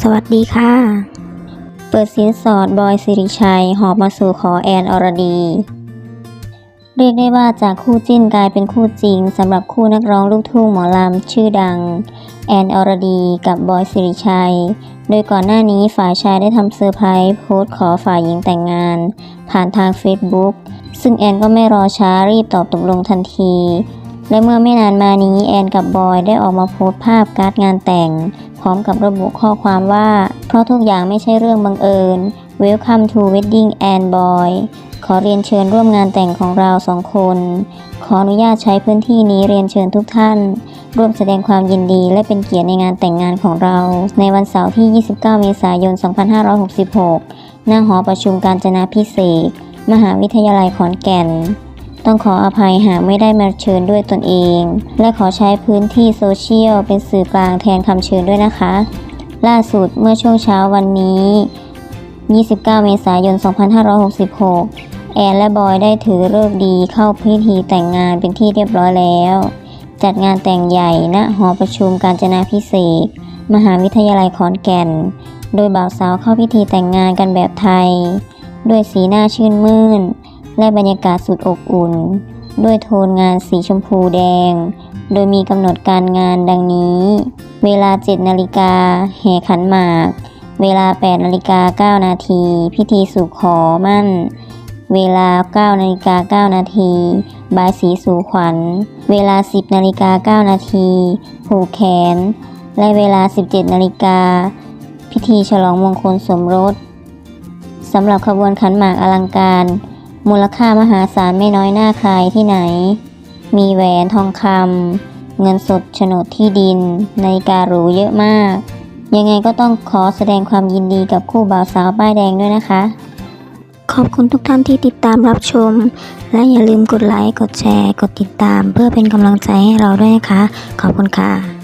สวัสดีค่ะ เปิดสินสอดบอยสิริชัย หอบมาสู่ขอแอนอรดี เรียกได้ว่าจากคู่จิ้นกลายเป็นคู่จริงสำหรับคู่นักร้องลูกทุ่งหมอลำชื่อดัง แอนอรดีกับบอยสิริชัย โดยก่อนหน้านี้ฝ่ายชายได้ทำเซอร์ไพรส์โพสต์ขอฝ่ายหญิงแต่งงาน ผ่านทาง Facebook ซึ่งแอนก็ไม่รอช้ารีบตอบตกลงทันที และเมื่อไม่นานมานี้แอนกับบอยได้ออกมาโพสต์ภาพการ์ดงานแต่ง พร้อมกับระบุข้อความว่า เพราะทุกอย่างไม่ใช่เรื่องบังเอิญ Welcome to Wedding and Boy ขอเรียนเชิญร่วมงานแต่งของเราสองคน ขออนุญาตใช้พื้นที่นี้เรียนเชิญทุกท่าน ร่วมแสดงความยินดีและเป็นเกียรติในงานแต่งงานของเรา ในวันเสาร์ที่ 29 เมษายน 2566ณหอประชุมการจนาพิเศษ มหาวิทยาลัยขอนแก่น ต้องขออภัยหากไม่ได้มาเชิญด้วยตนเอง และขอใช้พื้นที่โซเชียลเป็นสื่อกลางแทนคำเชิญด้วยนะคะ ล่าสุดเมื่อช่วงเช้าวันนี้ 29 เมษายน 2566 แอนและบอยได้ถือเลิกดีเข้าพิธีแต่งงานเป็นที่เรียบร้อยแล้ว จัดงานแต่งใหญ่ณหอประชุมการจนาพิเศษ มหาวิทยาลัยขอนแก่น โดยบ่าวสาวเข้าพิธีแต่งงานกันแบบไทย ด้วยสีหน้าชื่นมื่น และบรรยากาศสุดอบอุ่น ด้วยโทนงานสีชมพูแดง โดยมีกำหนดการงานดังนี้ เวลา 7 นาฬิกาแห่ขันหมาก เวลา 8 นาฬิกา 9 นาที พิธีสู่ขอมั่น เวลา 9 นาฬิกา 9 นาทีบายสีสู่ขวัญ เวลา 10 นาฬิกา 9 นาที ผูกแขน และเวลา 17 นาฬิกา พิธีฉลองมงคลสมรสสำหรับขบวนขันหมากอลังการ มูลค่ามหาศาลไม่น้อยหน้าใครที่ไหน มีแหวนทองคำเงินสดโฉนดที่ดินนาฬิกาหรูเยอะมาก ยังไงก็ต้องขอแสดงความยินดีกับคู่บ่าวสาวป้ายแดงด้วยนะคะ ขอบคุณทุกท่านที่ติดตามรับชม และอย่าลืมกดไลค์ กดแชร์ กดติดตาม เพื่อเป็นกำลังใจให้เราด้วยนะคะ ขอบคุณค่ะ